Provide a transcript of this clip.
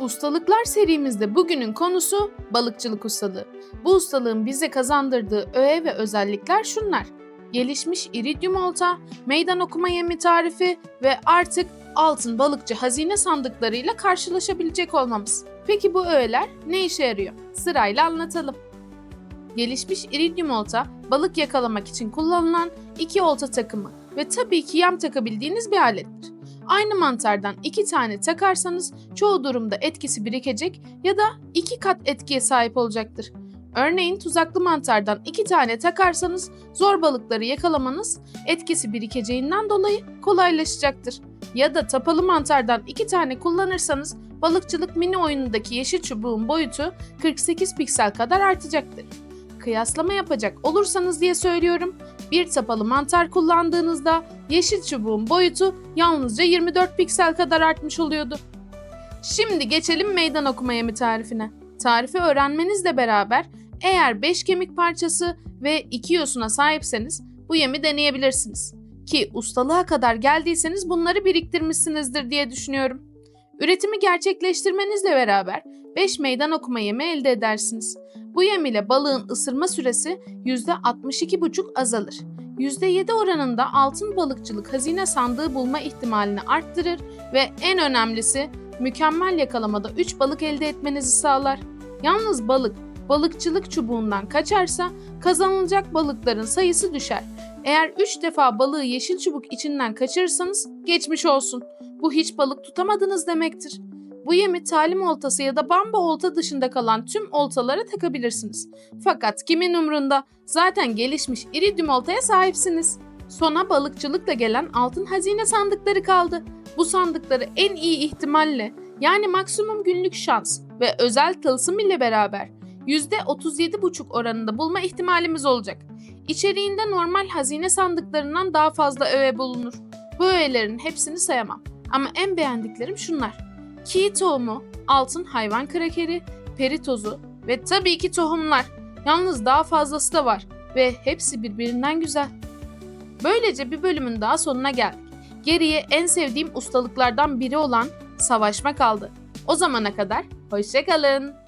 Ustalıklar serimizde bugünün konusu balıkçılık ustalığı. Bu ustalığın bize kazandırdığı öğe ve özellikler şunlar. Gelişmiş iridium olta, meydan okuma yemi tarifi ve artık altın balıkçı hazine sandıklarıyla karşılaşabilecek olmamız. Peki bu öğeler ne işe yarıyor? Sırayla anlatalım. Gelişmiş iridium olta, balık yakalamak için kullanılan iki olta takımı ve tabii ki yem takabildiğiniz bir alettir. Aynı mantardan iki tane takarsanız çoğu durumda etkisi birikecek ya da iki kat etkiye sahip olacaktır. Örneğin tuzaklı mantardan iki tane takarsanız zor balıkları yakalamanız etkisi birikeceğinden dolayı kolaylaşacaktır. Ya da tapalı mantardan iki tane kullanırsanız balıkçılık mini oyunundaki yeşil çubuğun boyutu 48 piksel kadar artacaktır. Kıyaslama yapacak olursanız diye söylüyorum. Bir tapalı mantar kullandığınızda yeşil çubuğun boyutu yalnızca 24 piksel kadar artmış oluyordu. Şimdi geçelim meydan okuma yemi tarifine. Tarifi öğrenmenizle beraber eğer 5 kemik parçası ve 2 yosuna sahipseniz bu yemi deneyebilirsiniz. Ki ustalığa kadar geldiyseniz bunları biriktirmişsinizdir diye düşünüyorum. Üretimi gerçekleştirmenizle beraber 5 meydan okuma yemi elde edersiniz. Bu yem ile balığın ısırma süresi %62,5 azalır. %7 oranında altın balıkçılık hazine sandığı bulma ihtimalini arttırır ve en önemlisi mükemmel yakalamada 3 balık elde etmenizi sağlar. Yalnız balık balıkçılık çubuğundan kaçarsa kazanılacak balıkların sayısı düşer. Eğer 3 defa balığı yeşil çubuk içinden kaçırırsanız geçmiş olsun. Bu hiç balık tutamadınız demektir. Bu yemi talim oltası ya da bamba olta dışında kalan tüm oltalara takabilirsiniz. Fakat kimin umrunda? Zaten gelişmiş iridium oltaya sahipsiniz. Sona balıkçılıkla gelen altın hazine sandıkları kaldı. Bu sandıkları en iyi ihtimalle yani maksimum günlük şans ve özel tılsım ile beraber %37,5 oranında bulma ihtimalimiz olacak. İçeriğinde normal hazine sandıklarından daha fazla öğe bulunur. Bu öğelerin hepsini sayamam. Ama en beğendiklerim şunlar. Ki tohumu, altın hayvan krakeri, peri tozu ve tabii ki tohumlar. Yalnız daha fazlası da var ve hepsi birbirinden güzel. Böylece bir bölümün daha sonuna geldik. Geriye en sevdiğim ustalıklardan biri olan savaşma kaldı. O zamana kadar hoşçakalın.